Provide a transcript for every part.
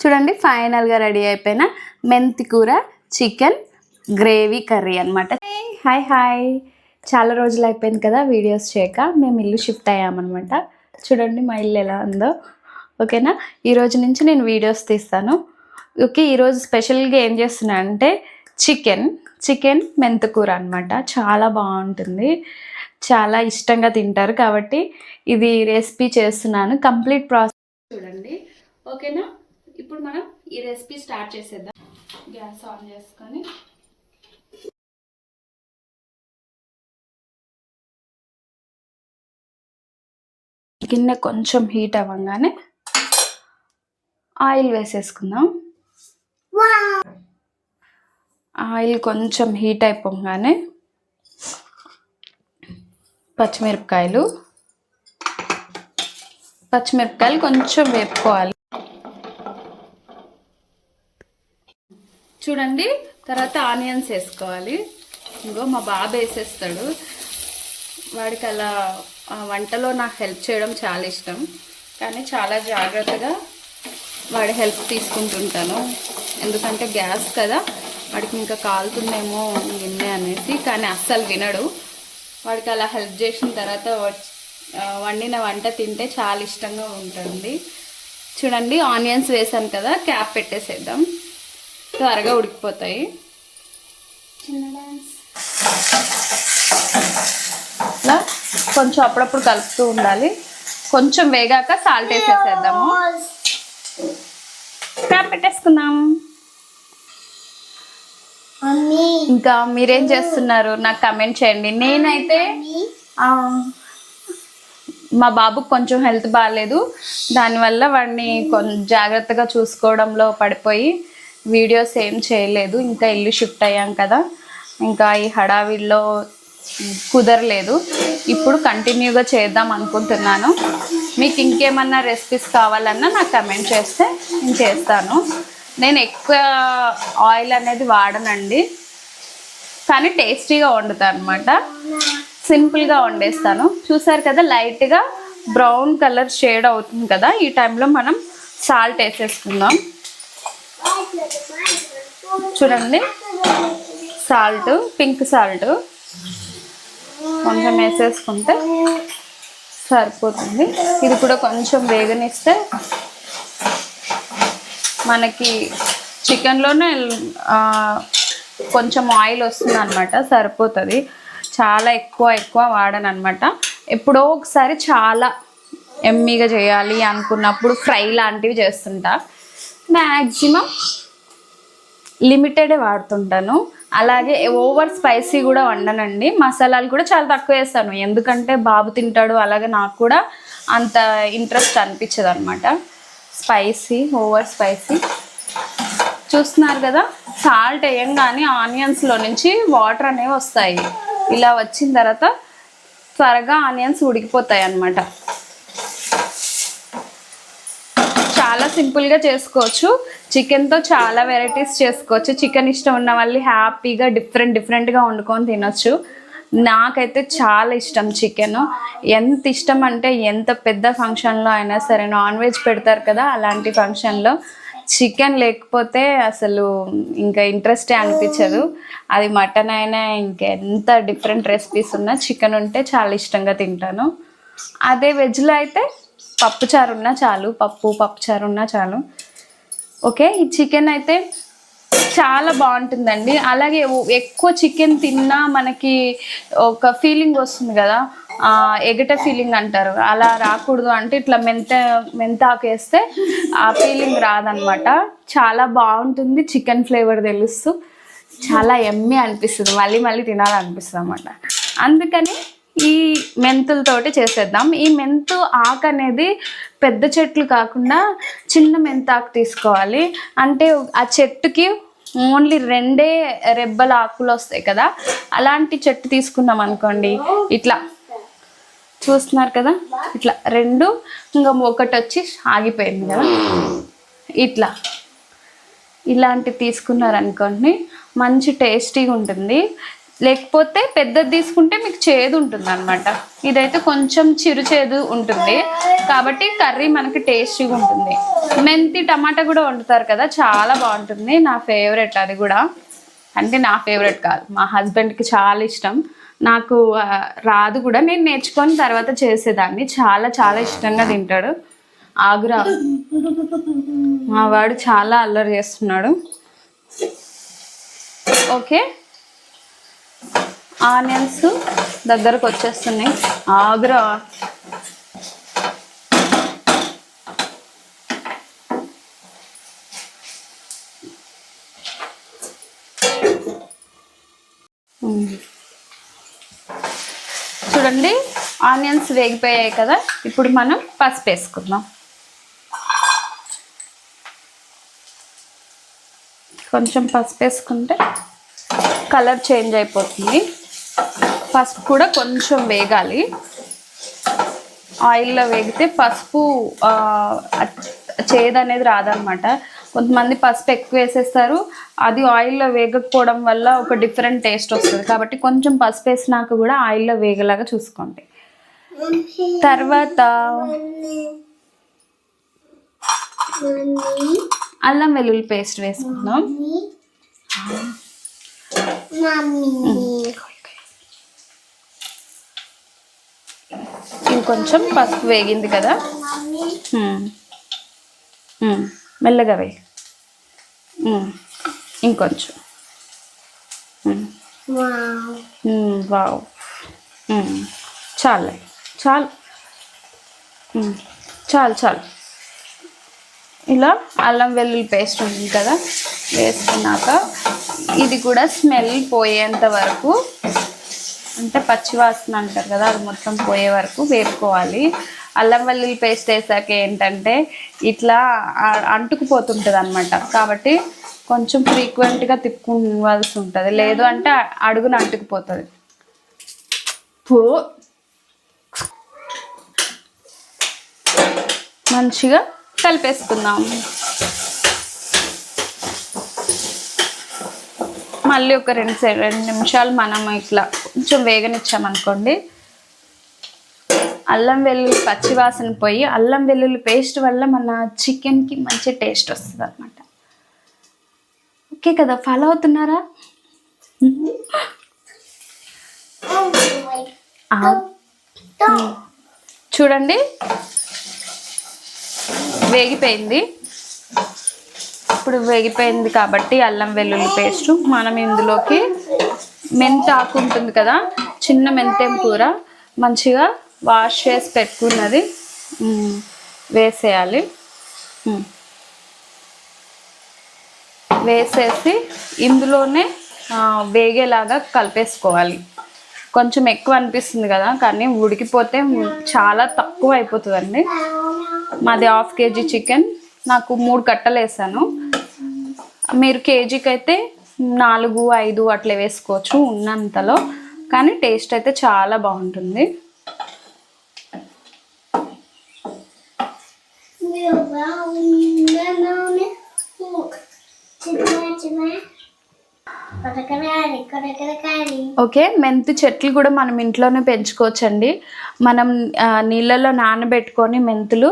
చూడండి ఫైనల్గా రెడీ అయిపోయిన మెంతి కూర చికెన్ గ్రేవీ కర్రీ అనమాట హాయ్ హాయ్. చాలా రోజులు అయిపోయింది కదా వీడియోస్ చేయక మేము ఇల్లు షిఫ్ట్ అయ్యామన్నమాట. చూడండి మా ఇల్లు ఎలా ఉందో. ఓకేనా? ఈరోజు నుంచి నేను వీడియోస్ తీస్తాను. ఓకే ఈరోజు స్పెషల్గా ఏం చేస్తున్నా అంటే చికెన్ చికెన్ మెంతికూర అనమాట చాలా బాగుంటుంది. చాలా ఇష్టంగా తింటారు కాబట్టి ఇది రెసిపీ చేస్తున్నాను. కంప్లీట్ ప్రాసెస్ చూడండి. ఓకేనా? ఇప్పుడు మనం ఈ రెసిపీ స్టార్ట్ చేసేద్దాం. గ్యాస్ ఆన్ చేసుకొని గిన్నె కొంచెం హీట్ అవ్వగానే ఆయిల్ వేసేసుకుందాం. ఆయిల్ కొంచెం హీట్ అయిపోగానే పచ్చిమిరపకాయలు పచ్చిమిరపకాయలు కొంచెం వేపుకోవాలి. చూడండి తర్వాత ఆనియన్స్ వేసుకోవాలి. ఇంకో మా బాబు వేసేస్తాడు. వాడికి అలా వంటలో నాకు హెల్ప్ చేయడం చాలా ఇష్టం. కానీ చాలా జాగ్రత్తగా వాడి హెల్ప్ తీసుకుంటుంటాను. ఎందుకంటే గ్యాస్ కదా వాడికి ఇంకా కాలుతుందేమో గిన్నె అనేసి కానీ అస్సలు వినడు. వాడికి అలా హెల్ప్ చేసిన తర్వాత వండిన వంట తింటే చాలా ఇష్టంగా ఉంటుంది. చూడండి ఆనియన్స్ వేసాను కదా క్యాప్ పెట్టేసేద్దాం. త్వరగా ఉడికిపోతాయి. ఇట్లా కొంచెం అప్పుడప్పుడు కలుపుతూ ఉండాలి. కొంచెం వేగాక సాల్ట్ వేసేసేద్దాము. పెట్టేసుకుందాం. ఇంకా మీరేం చేస్తున్నారు? నాకు కమెంట్ చేయండి. నేనైతే మా బాబుకు కొంచెం హెల్త్ బాగాలేదు దానివల్ల వాడిని కొంచెం జాగ్రత్తగా చూసుకోవడంలో పడిపోయి వీడియోస్ ఏం చేయలేదు. ఇంకా ఇల్లు షిఫ్ట్ అయ్యాం కదా. ఇంకా ఈ హడావిడిలో కుదరలేదు. ఇప్పుడు కంటిన్యూగా చేద్దాం అనుకుంటున్నాను. మీకు ఇంకేమన్నా రెసిపీస్ కావాలన్నా నాకు కమెంట్ చేస్తే నేను చేస్తాను. నేను ఎక్కువ ఆయిల్ అనేది వాడనండి. కానీ టేస్టీగా వండుతాను అనమాట సింపుల్గా వండేస్తాను. చూసారు కదా లైట్గా బ్రౌన్ కలర్ షేడ్ అవుతుంది కదా. ఈ టైంలో మనం సాల్ట్ వేసేసుకుందాం. చూడండి. Salt pink salt. కొంచెం వేసేసుకుంటే సరిపోతుంది. ఇది కూడా కొంచెం వేగనిస్తే మనకి చికెన్లోనే కొంచెం ఆయిల్ వస్తుంది అనమాట సరిపోతుంది. చాలా ఎక్కువ ఎక్కువ వాడను అనమాట ఎప్పుడో ఒకసారి చాలా ఎమ్మీగా చేయాలి అనుకున్నప్పుడు ఫ్రై లాంటివి చేస్తుంటా. మ్యాక్సిమం లిమిటెడే వాడుతుంటాను. అలాగే ఓవర్ స్పైసీ కూడా వండనండి. మసాలాలు కూడా చాలా తక్కువ వేస్తాను. ఎందుకంటే బాబు తింటాడు అలాగే నాకు కూడా అంత ఇంట్రెస్ట్ అనిపించదు అనమాట స్పైసీ ఓవర్ స్పైసీ. చూస్తున్నారు కదా సాల్ట్ వేయంగానే ఆనియన్స్లో నుంచి వాటర్ అనేవి వస్తాయి. ఇలా వచ్చిన తర్వాత త్వరగా ఆనియన్స్ ఉడికిపోతాయి అన్నమాట చాలా సింపుల్గా చేసుకోవచ్చు. చికెన్తో చాలా వెరైటీస్ చేసుకోవచ్చు. చికెన్ ఇష్టం ఉన్న వాళ్ళు హ్యాపీగా డిఫరెంట్ డిఫరెంట్గా వండుకొని తినొచ్చు. నాకైతే చాలా ఇష్టం చికెన్ ఎంత ఇష్టం అంటే ఎంత పెద్ద ఫంక్షన్లో అయినా సరే నాన్ వెజ్ పెడతారు కదా అలాంటి ఫంక్షన్లో చికెన్ లేకపోతే అసలు ఇంకా ఇంట్రెస్టే అనిపించదు. అది మటన్ అయినా ఇంకెంత డిఫరెంట్ రెసిపీస్ ఉన్నా చికెన్ ఉంటే చాలా ఇష్టంగా తింటాను. అదే వెజ్లో అయితే పప్పుచారు ఉన్నా చాలు పప్పు పప్పుచారు ఉన్నా చాలు. ఓకే ఈ చికెన్ అయితే చాలా బాగుంటుందండి. అలాగే ఎక్కువ చికెన్ తిన్నా మనకి ఒక ఫీలింగ్ వస్తుంది కదా. ఎగట ఫీలింగ్ అంటారు. అలా రాకూడదు అంటే ఇట్లా మెంత మెంతాకేస్తే ఆ ఫీలింగ్ రాదనమాట. చాలా బాగుంటుంది చికెన్ ఫ్లేవర్ తెలుస్తూ. చాలా ఎమ్మె అనిపిస్తుంది. మళ్ళీ మళ్ళీ తినాలనిపిస్తుంది అనమాట అందుకని ఈ మెంతులతోటి చేసేద్దాం. ఈ మెంతు ఆకు అనేది పెద్ద చెట్లు కాకుండా చిన్న మెంతాకు తీసుకోవాలి. అంటే ఆ చెట్టుకి ఓన్లీ రెండే రెబ్బల ఆకులు వస్తాయి కదా. అలాంటి చెట్టు తీసుకున్నాం అనుకోండి. ఇట్లా చూస్తున్నారు కదా? ఇట్లా రెండు ఇంకా ఒకటి వచ్చి ఆగిపోయింది కదా. ఇట్లా. ఇలాంటి తీసుకున్నారనుకోండి మంచి టేస్టీగా ఉంటుంది. లేకపోతే పెద్దది తీసుకుంటే మీకు చేదు ఉంటుంది అనమాట ఇదైతే కొంచెం చిరు చేదు ఉంటుంది. కాబట్టి కర్రీ మనకి టేస్టీగా ఉంటుంది. మెంతి టమాటా కూడా వండుతారు కదా చాలా బాగుంటుంది. నా ఫేవరెట్ అది కూడా. అంటే నా ఫేవరెట్ కాదు. మా హస్బెండ్కి చాలా ఇష్టం. నాకు రాదు కూడా. నేను నేర్చుకొని తర్వాత చేసేదాన్ని. చాలా చాలా ఇష్టంగా తింటాడు. ఆగురా. మా వాడు చాలా అల్లరి చేస్తున్నాడు. ఓకే? ఆనియన్స్ దగ్గరకు వచ్చేస్తున్నాయి. ఆగ్రా. చూడండి ఆనియన్స్ వేగిపోయాయి కదా. ఇప్పుడు మనం పసుపు వేసుకుందాం. కొంచెం పసుపు వేసుకుంటే కలర్ చేంజ్ అయిపోతుంది. పసుపు కూడా కొంచెం వేగాలి. ఆయిల్లో వేగితే పసుపు చేదు అనేది రాదనమాట. కొంతమంది పసుపు ఎక్కువ వేసేస్తారు. అది ఆయిల్లో వేగకపోవడం వల్ల ఒక డిఫరెంట్ టేస్ట్ వస్తుంది. కాబట్టి కొంచెం పసుపు వేసినాక కూడా ఆయిల్లో వేగలాగా చూసుకోండి. తర్వాత అల్లం వెల్లుల్లి పేస్ట్ వేసుకుందాం. కొంచెం పసుపు వేగింది కదా? మెల్లగా వేయి. ఇంకొంచెం. మ్మ్. వావ్. చాలు. చాలు. చాలు చాలు. ఇలా అల్లం వెల్లుల్లి పేస్ట్ ఉంది కదా? వేసుకున్నాక ఇది కూడా స్మెల్ పోయేంత వరకు అంటే పచ్చివాసన అంటారు కదా అది మొత్తం పోయే వరకు వేపుకోవాలి. అల్లం వెల్లుల్లి పేస్ట్ వేసాక ఏంటంటే ఇట్లా అంటుకుపోతుంటుంది అనమాట కాబట్టి కొంచెం ఫ్రీక్వెంట్గా తిప్పుకోవాల్సి ఉంటుంది. లేదు అంటే అడుగున అంటుకుపోతుంది. పో. మంచిగా కలిపేసుకుందాం. మళ్ళీ ఒక రెండు రెండు నిమిషాలు మనం ఇట్లా కొంచెం వేగనిచ్చామనుకోండి. అల్లం వెల్లుల్లి పచ్చి వాసన పోయి అల్లం వెల్లుల్లి పేస్ట్ వల్ల మన చికెన్కి మంచి టేస్ట్ వస్తుంది అనమాట ఓకే కదా ఫాలో అవుతున్నారా. చూడండి. వేగిపోయింది. ఇప్పుడు వేగిపోయింది కాబట్టి అల్లం వెల్లుల్లి పేస్ట్. మనం ఇందులోకి మెంతి ఆకు ఉంటుంది కదా చిన్న మెంతెం కూర మంచిగా వాష్ చేసి పెట్టుకున్నది వేసేయాలి. వేసేసి ఇందులోనే వేగేలాగా కలిపేసుకోవాలి. కొంచెం ఎక్కువ అనిపిస్తుంది కదా కానీ ఉడికిపోతే చాలా తక్కువ అయిపోతుందండి. మాది హాఫ్ కేజీ చికెన్ నాకు మూడు కట్టలు వేసాను మీరు కేజీకి అయితే నాలుగు ఐదు అట్లా వేసుకోవచ్చు ఉన్నంతలో. కానీ టేస్ట్ అయితే చాలా బాగుంటుంది. ఓకే మెంతి చెట్లు కూడా మనం ఇంట్లోనే పెంచుకోవచ్చండి. మనం నీళ్ళలో నానబెట్టుకొని మెంతులు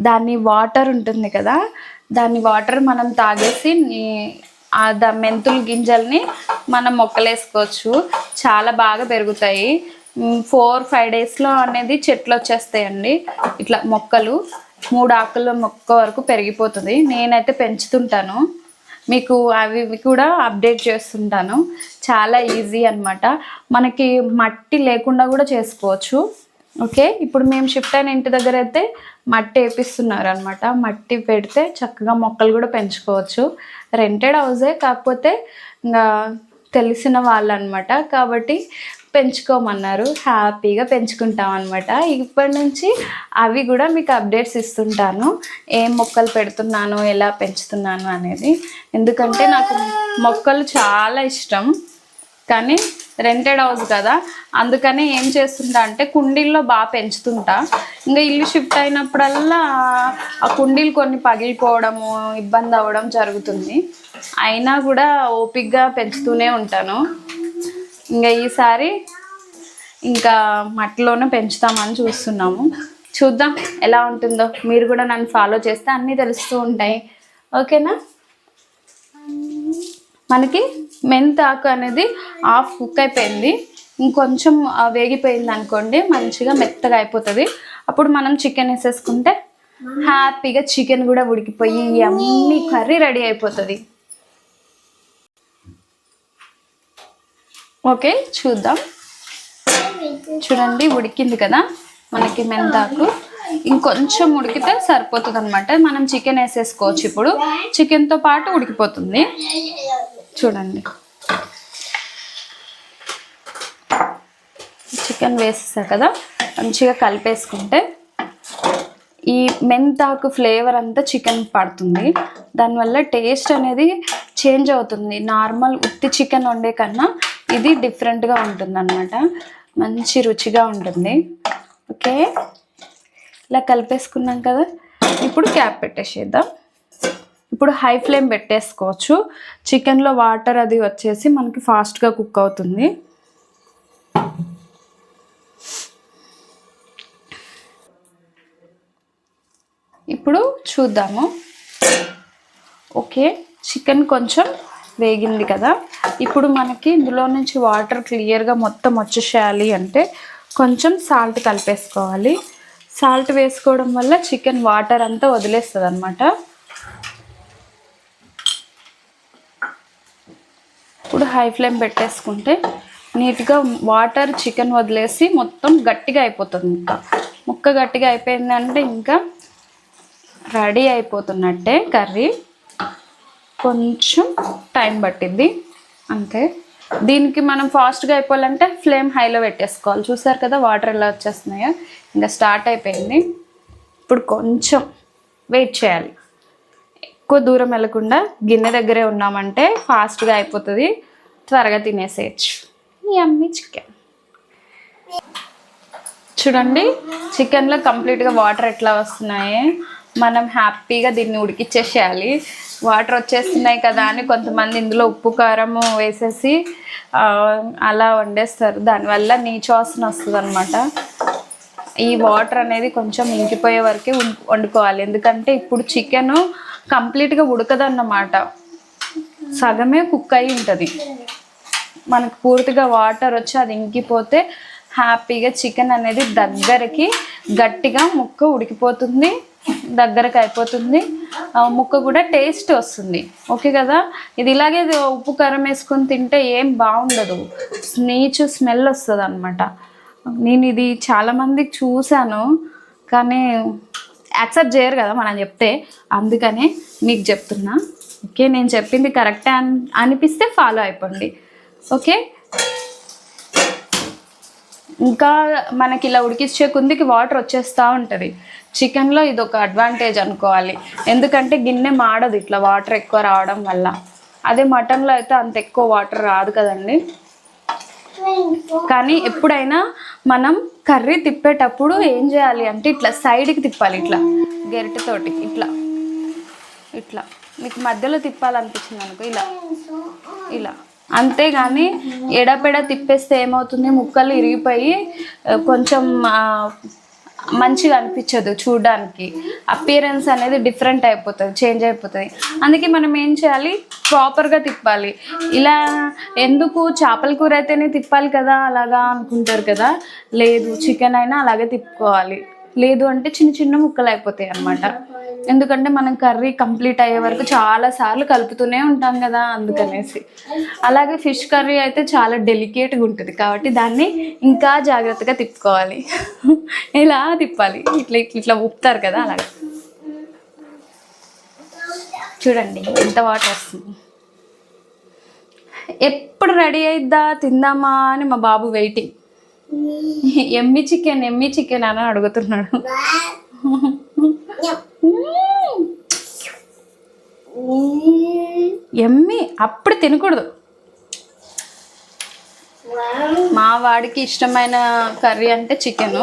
దాన్ని వాటర్ ఉంటుంది కదా దాన్ని వాటర్ మనం తాగేసి నీ- ఆ మెంతులు గింజల్ని మనం మొక్కలేసుకోవచ్చు. చాలా బాగా పెరుగుతాయి. ఫోర్ ఫైవ్ డేస్లో అనేది చెట్లు వచ్చేస్తాయండి. ఇట్లా మొక్కలు మూడు ఆకుల మొక్క వరకు పెరిగిపోతుంది. నేనైతే పెంచుతుంటాను. మీకు అవి కూడా అప్డేట్ చేస్తుంటాను. చాలా ఈజీ అన్నమాట. మనకి మట్టి లేకుండా కూడా చేసుకోవచ్చు. ఓకే ఇప్పుడు మేము షిఫ్ట్ అయిన ఇంటి దగ్గర అయితే మట్టి వేపిస్తున్నారు అనమాట మట్టి పెడితే చక్కగా మొక్కలు కూడా పెంచుకోవచ్చు. రెంటెడ్ హౌసే కాకపోతే ఇంకా తెలిసిన వాళ్ళు అనమాట కాబట్టి పెంచుకోమన్నారు. హ్యాపీగా పెంచుకుంటాం అనమాట ఇప్పటి నుంచి అవి కూడా మీకు అప్డేట్స్ ఇస్తుంటాను. ఏం మొక్కలు పెడుతున్నాను ఎలా పెంచుతున్నాను అనేది. ఎందుకంటే నాకు మొక్కలు చాలా ఇష్టం. కానీ రెంటెడ్ హౌస్ కదా. అందుకని ఏం చేస్తుంటా అంటే కుండీల్లో బాగా పెంచుతుంటా. ఇంకా ఇల్లు షిఫ్ట్ అయినప్పుడల్లా ఆ కుండీలు కొన్ని పగిలిపోవడము ఇబ్బంది అవ్వడం జరుగుతుంది. అయినా కూడా ఓపిక్గా పెంచుతూనే ఉంటాను. ఇంకా ఈసారి ఇంకా మట్టిలోనే పెంచుతామని చూస్తున్నాము. చూద్దాం ఎలా ఉంటుందో. మీరు కూడా నన్ను ఫాలో చేస్తే అన్నీ తెలుస్తూ ఉంటాయి. ఓకేనా మనకి మెంతాకు అనేది హాఫ్ కుక్ అయిపోయింది. ఇంకొంచెం వేగిపోయింది అనుకోండి మంచిగా మెత్తగా అయిపోతుంది. అప్పుడు మనం చికెన్ వేసేసుకుంటే హ్యాపీగా చికెన్ కూడా ఉడికిపోయి అన్ని కర్రీ రెడీ అయిపోతుంది. ఓకే చూద్దాం. చూడండి ఉడికింది కదా మనకి మెంతాకు ఇంకొంచెం ఉడికితే సరిపోతుంది అనమాట మనం చికెన్ వేసేసుకోవచ్చు ఇప్పుడు. చికెన్తో పాటు ఉడికిపోతుంది. చూడండి. చికెన్ వేసేసా కదా మంచిగా కలిపేసుకుంటే ఈ మెంతాకు ఫ్లేవర్ అంతా చికెన్ పడుతుంది. దానివల్ల టేస్ట్ అనేది చేంజ్ అవుతుంది. నార్మల్ ఉత్తి చికెన్ వండే కన్నా ఇది డిఫరెంట్గా ఉంటుంది అనమాట మంచి రుచిగా ఉంటుంది. ఓకే ఇలా కలిపేసుకున్నాం కదా ఇప్పుడు క్యాప్ పెట్టేసేద్దాం. ఇప్పుడు హై ఫ్లేమ్ పెట్టేసుకోవచ్చు. చికెన్లో వాటర్ అది వచ్చేసి మనకి ఫాస్ట్గా కుక్ అవుతుంది. ఇప్పుడు చూద్దాము. ఓకే చికెన్ కొంచెం వేగింది కదా. ఇప్పుడు మనకి ఇందులో నుంచి వాటర్ క్లియర్గా మొత్తం వచ్చేసేయాలి అంటే కొంచెం సాల్ట్ కలిపేసుకోవాలి. సాల్ట్ వేసుకోవడం వల్ల చికెన్ వాటర్ అంతా వదిలేస్తుంది అనమాట ఇప్పుడు హై ఫ్లేమ్ పెట్టేసుకుంటే నీట్గా వాటర్ చికెన్ వదిలేసి మొత్తం గట్టిగా అయిపోతుంది ఇంకా. ముక్క గట్టిగా అయిపోయిందంటే ఇంకా రెడీ అయిపోతున్నట్టే కర్రీ. కొంచెం టైం పట్టింది అంతే. దీనికి మనం ఫాస్ట్గా అయిపోవాలంటే ఫ్లేమ్ హైలో పెట్టేసుకోవాలి. చూసారు కదా వాటర్ ఎలా వచ్చేస్తున్నాయో? ఇంకా స్టార్ట్ అయిపోయింది. ఇప్పుడు కొంచెం వెయిట్ చేయాలి. ఎక్కువ దూరం వెళ్ళకుండా గిన్నె దగ్గరే ఉన్నామంటే ఫాస్ట్గా అయిపోతుంది. త్వరగా తినేసేయచ్చు. ఈ అమ్మి చికెన్. చూడండి చికెన్లో కంప్లీట్గా వాటర్ ఎట్లా వస్తున్నాయి? మనం హ్యాపీగా దీన్ని ఉడికిచ్చేసేయాలి. వాటర్ వచ్చేస్తున్నాయి కదా అని కొంతమంది ఇందులో ఉప్పు కారము వేసేసి అలా వండేస్తారు. దానివల్ల నీచు వాసన వస్తుంది అనమాట ఈ వాటర్ అనేది కొంచెం ఇంకిపోయే వరకే వండుకోవాలి. ఎందుకంటే ఇప్పుడు చికెన్ కంప్లీట్గా ఉడకదన్నమాట. సగమే కుక్ అయి ఉంటుంది. మనకు పూర్తిగా వాటర్ వచ్చి అది ఇంకిపోతే హ్యాపీగా చికెన్ అనేది దగ్గరికి గట్టిగా ముక్క ఉడికిపోతుంది దగ్గరకు అయిపోతుంది. ముక్క కూడా టేస్ట్ వస్తుంది. ఓకే కదా? ఇది ఇలాగే ఉప్పు కారం వేసుకొని తింటే ఏం బాగుండదు. నీచు స్మెల్ వస్తుంది అనమాట నేను ఇది చాలామందికి చూశాను కానీ యాక్సెప్ట్ చేయరు కదా మనం చెప్తే. అందుకనే మీకు చెప్తున్నా. ఓకే నేను చెప్పింది కరెక్టే అని అనిపిస్తే ఫాలో అయిపోండి. ఓకే? ఇంకా మనకి ఇలా ఉడికించే కుందికి వాటర్ వచ్చేస్తూ ఉంటుంది. చికెన్లో ఇది ఒక అడ్వాంటేజ్ అనుకోవాలి. ఎందుకంటే గిన్నె మాడదు ఇట్లా వాటర్ ఎక్కువ రావడం వల్ల. అదే మటన్లో అయితే అంత ఎక్కువ వాటర్ రాదు కదండి. కానీ ఎప్పుడైనా మనం కర్రీ తిప్పేటప్పుడు ఏం చేయాలి అంటే ఇట్లా సైడ్కి తిప్పాలి ఇట్లా. గెరిటతోటి ఇట్లా. ఇట్లా. మీకు మధ్యలో తిప్పాలనిపించింది అనుకో ఇలా. ఇలా. అంతేగాని ఎడపెడ తిప్పేస్తే ఏమవుతుంది? ముక్కలు ఇరిగిపోయి కొంచెం మంచిగా అనిపించదు చూడడానికి. అపియరెన్స్ అనేది డిఫరెంట్ అయిపోతుంది చేంజ్ అయిపోతుంది. అందుకే మనం ఏం చేయాలి? ప్రాపర్గా తిప్పాలి. ఇలా ఎందుకు చేపల కూర అయితేనే తిప్పాలి కదా అలాగా అనుకుంటారు కదా? లేదు చికెన్ అయినా అలాగే తిప్పుకోవాలి. లేదు అంటే చిన్న చిన్న ముక్కలు అయిపోతాయి అన్నమాట. ఎందుకంటే మనం కర్రీ కంప్లీట్ అయ్యే వరకు చాలా సార్లు కలుపుతూనే ఉంటాం కదా అందుకనేసి. అలాగే ఫిష్ కర్రీ అయితే చాలా డెలికేట్గా ఉంటుంది కాబట్టి దాన్ని ఇంకా జాగ్రత్తగా తిప్పుకోవాలి. ఇలా తిప్పాలి? ఇట్లా ఇట్లా ఇట్లా ఉప్పుతారు కదా అలాగే. చూడండి ఎంత వాటర్ వస్తుంది. ఎప్పుడు రెడీ అయిద్దా? తిందామా అని మా బాబు వెయిటింగ్. ఎమ్మి చికెన్ ఎమ్మి చికెన్ అని అడుగుతున్నాడు. ఎమ్మి అప్పుడు తినకూడదు. మా వాడికి ఇష్టమైన కర్రీ అంటే చికెన్.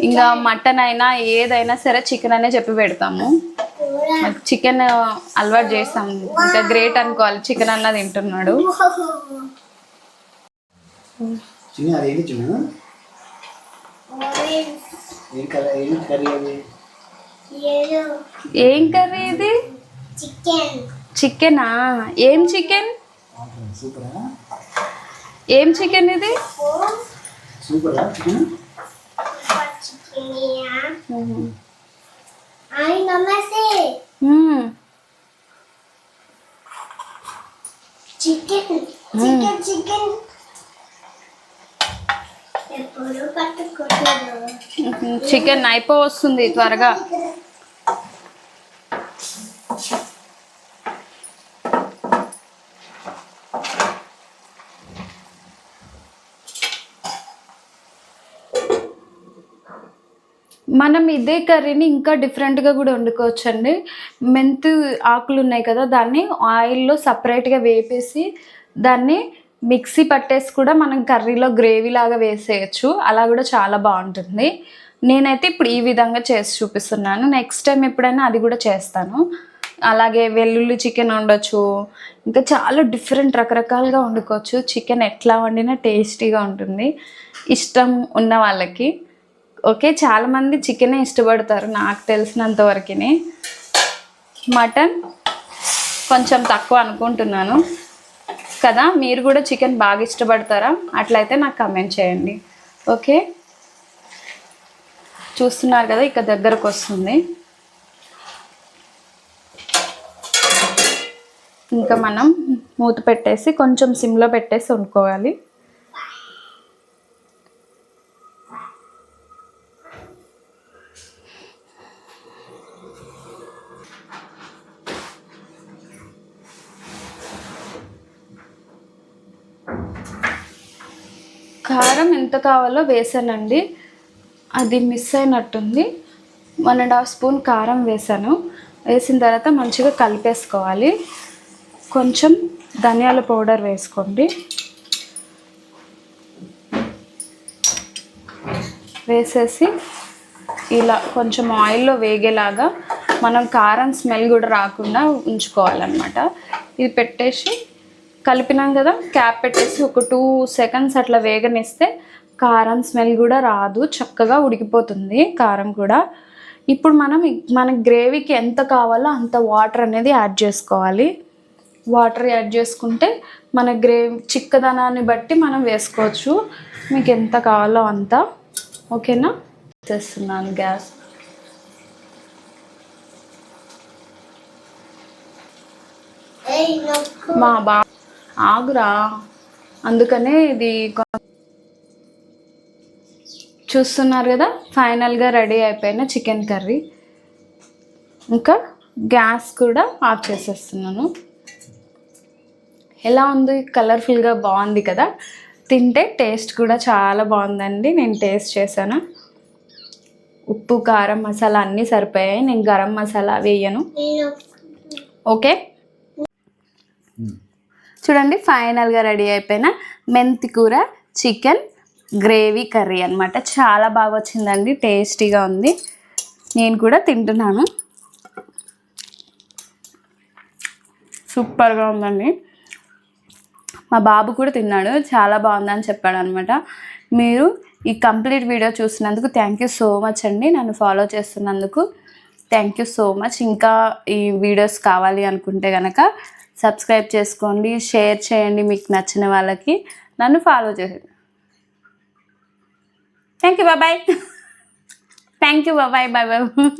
ఇంకా మటన్ అయినా ఏదైనా సరే చికెన్ అనే చెప్పి పెడతాము. చికెన్ అలవాటు చేస్తాము ఇంకా గ్రేట్ అనుకోవాలి. చికెన్ అన్న తింటున్నాడు. చిన్న అది ఏంటి చిన్న? ఏం కర్రీ ఏం కర్రీ అది? ఏం కర్రీ ఇది? చికెన్. చికెనా? ఏం చికెన్? సూపరా? ఏం చికెన్ ఇది? సూపరా చికెన్? చికెన్ ఐ నమస్తే. మ్మ్. Chicken chicken. చికెన్ అయిపో వస్తుంది త్వరగా. మనం ఇదే కర్రీని ఇంకా డిఫరెంట్గా కూడా వండుకోవచ్చు అండి మెంతు ఆకులు ఉన్నాయి కదా దాన్ని ఆయిల్లో సపరేట్గా వేపేసి దాన్ని మిక్సీ పట్టేసి కూడా మనం కర్రీలో గ్రేవీ లాగా వేసేయచ్చు. అలా కూడా చాలా బాగుంటుంది. నేనైతే ఇప్పుడు ఈ విధంగా చేసి చూపిస్తున్నాను. నెక్స్ట్ టైం ఎప్పుడైనా అది కూడా చేస్తాను. అలాగే వెల్లుల్లి చికెన్ వండొచ్చు. ఇంకా చాలా డిఫరెంట్ రకరకాలుగా వండుకోవచ్చు. చికెన్ ఎట్లా వండినా టేస్టీగా ఉంటుంది. ఇష్టం ఉన్న వాళ్ళకి. ఓకే చాలామంది చికెనే ఇష్టపడతారు నాకు తెలిసినంత వరకునే. మటన్ కొంచెం తక్కువ అనుకుంటున్నాను. కదా మీరు కూడా చికెన్ బాగా ఇష్టపడతారా? అట్లయితే నాకు కమెంట్ చేయండి. ఓకే చూస్తున్నారు కదా ఇక దగ్గరకు వస్తుంది. ఇంకా మనం మూత పెట్టేసి కొంచెం సిమ్లో పెట్టేసి వండుకోవాలి. కారం ఎంత కావాలో వేసానండి. అది మిస్ అయినట్టుంది. వన్ అండ్ హాఫ్ స్పూన్ కారం వేసాను. వేసిన తర్వాత మంచిగా కలిపేసుకోవాలి. కొంచెం ధనియాల పౌడర్ వేసుకోండి. వేసేసి ఇలా కొంచెం ఆయిల్లో వేగేలాగా మనం కారం స్మెల్ కూడా రాకుండా ఉంచుకోవాలన్నమాట. ఇది పెట్టేసి కలిపినాం కదా క్యాప్ పెట్టేసి ఒక టూ సెకండ్స్ అట్లా వేగనిస్తే కారం స్మెల్ కూడా రాదు చక్కగా ఉడికిపోతుంది కారం కూడా. ఇప్పుడు మనం మన గ్రేవీకి ఎంత కావాలో అంత వాటర్ అనేది యాడ్ చేసుకోవాలి. వాటర్ యాడ్ చేసుకుంటే మన గ్రేవీ చిక్కదనాన్ని బట్టి మనం వేసుకోవచ్చు. మీకు ఎంత కావాలో అంత. ఓకేనా? చేస్తున్నాను గ్యాస్. మా బా ఆగురా. అందుకనే ఇది చూస్తున్నారు కదా ఫైనల్గా రెడీ అయిపోయిన చికెన్ కర్రీ. ఇంకా గ్యాస్ కూడా ఆఫ్ చేసేస్తున్నాను. ఎలా ఉంది? కలర్ఫుల్గా బాగుంది కదా. తింటే టేస్ట్ కూడా చాలా బాగుందండి. నేను టేస్ట్ చేశాను. ఉప్పు కారం మసాలా అన్నీ సరిపోయాయి. నేను గరం మసాలా వేయను. ఓకే? చూడండి ఫైనల్గా రెడీ అయిపోయిన మెంతి కూర చికెన్ గ్రేవీ కర్రీ అనమాట చాలా బాగా వచ్చిందండి టేస్టీగా ఉంది. నేను కూడా తింటున్నాను. సూపర్గా ఉందండి. మా బాబు కూడా తిన్నాడు చాలా బాగుందని చెప్పాడు అనమాట మీరు ఈ కంప్లీట్ వీడియో చూసినందుకు థ్యాంక్ యూ సో మచ్ అండి నన్ను ఫాలో చేస్తున్నందుకు. Thank you so much. ఇంకా ఈ వీడియోస్ కావాలి అనుకుంటే కనుక సబ్స్క్రైబ్ చేసుకోండి షేర్ చేయండి మీకు నచ్చిన వాళ్ళకి. నన్ను ఫాలో చేయండి థ్యాంక్ యూ బాబాయ్ థ్యాంక్ యూ బాబాయ్ బాయ్ బాయ్